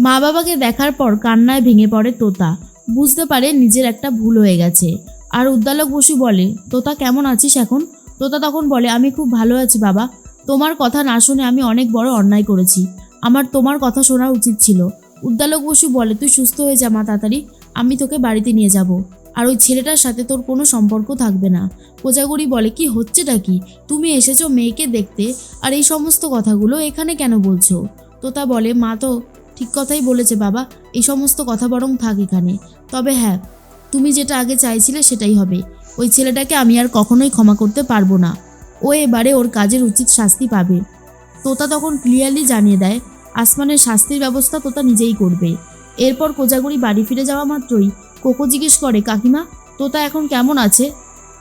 মা বাবাকে দেখার পর কান্নায় ভেঙে পড়ে তোতা। বুঝতে পারে নিজের একটা ভুল হয়ে গেছে। আর উদ্দালক বসু বলে, তোতা, কেমন আছিস এখন? তোতা তখন বলে, আমি খুব ভালো আছি বাবা। তোমার কথা না শুনে আমি অনেক বড় অন্যায় করেছি। আমার তোমার কথা শোনা উচিত ছিল উদ্দালক বসু বলে, তুই সুস্থ হয়ে যা মা তাড়াতাড়ি। আমি তোকে বাড়িতে নিয়ে যাব। আর ওই ছেলেটার সাথে তোর কোনো সম্পর্ক থাকবে না কোজাগুড়ি বলে, কি হচ্ছেটা কি? তুমি এসেছ মেয়েকে দেখতে। আর এই সমস্ত কথাগুলো এখানে কেন বলছো তোতা বলে, মা তো ঠিক কথাই বলেছে বাবা, এই সমস্ত কথা বরং থাক এখানে। তবে হ্যাঁ তুমি যেটা আগে চাইছিলে সেটাই হবে। ওই ছেলেটাকে আমি আর কখনোই ক্ষমা করতে পারব না। ও এবারে ওর কাজের উচিত শাস্তি পাবে। তোতা তখন ক্লিয়ারলি জানিয়ে দেয়, আসমানের শাস্তির ব্যবস্থা তোতা নিজেই করবে। এরপর কোজাগুড়ি বাড়ি ফিরে যাওয়া মাত্রই কোকো জিজ্ঞেস করে, কাকিমা, তোতা এখন কেমন আছে?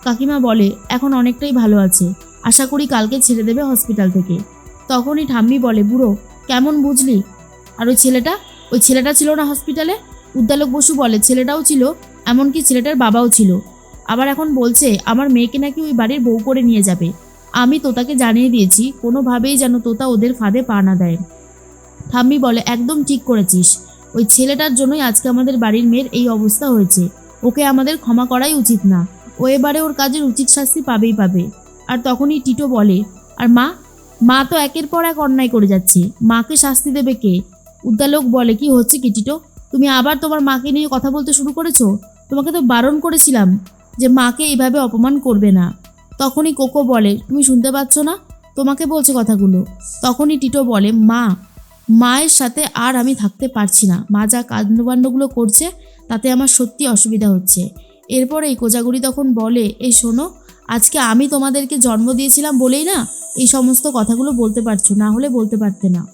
কাকিমা বলে, এখন অনেকটাই ভালো আছে। আশা করি কালকে ছেড়ে দেবে হসপিটাল থেকে। তখনই ঠাম্মি বলে, বুড়ো, কেমন বুঝলি? আর ওই ছেলেটা ওই ছেলেটা ছিল না হসপিটালে উদ্দালক বসু বলে, ছেলেটাও ছিল, এমনকি ছেলেটার বাবাও ছিল। আবার এখন বলছে, আমার মেয়েকে নাকি ওই বাড়ির বউ করে নিয়ে যাবে। আমি তোতাকে জানিয়ে দিয়েছি, কোনোভাবেই যেন তোতা ওদের ফাঁদে পা না দেয়। ঠাম্মি বলে, একদম ঠিক করেছিস। ওই ছেলেটার জন্যই আজকে আমাদের বাড়ির মেয়ের এই অবস্থা হয়েছে। ওকে আমাদের ক্ষমা করাই উচিত না। ও এবারে ওর কাজের উচিত শাস্তি পাবেই পাবে। আর তখনই টিটো বলে, আর মা? মা তো একের পর এক অন্যায় করে যাচ্ছে। মাকে শাস্তি দেবে কে? উদ্দালোক বলে, কি হচ্ছে কি টিটো? তুমি আবার তোমার মাকে নিয়ে কথা বলতে শুরু করেছ? তোমাকে তো বারণ করেছিলাম যে মাকে এইভাবে অপমান করবে না। তখনই কোকো বলে, তুমি শুনতে পাচ্ছ না? তোমাকে বলছে কথাগুলো। তখনই টিটো বলে, মা, মায়ের সাথে আর আমি থাকতে পারছি না। মা যা কাণ্ডবাণ্ডগুলো করছে, তাতে আমার সত্যি অসুবিধা হচ্ছে। এরপরে এই কোজাগুড়ি তখন বলে, এই শোনো, আজকে আমি তোমাদেরকে জন্ম দিয়েছিলাম বলেই না এই সমস্ত কথাগুলো বলতে পারছ, না হলে বলতে পারতে না।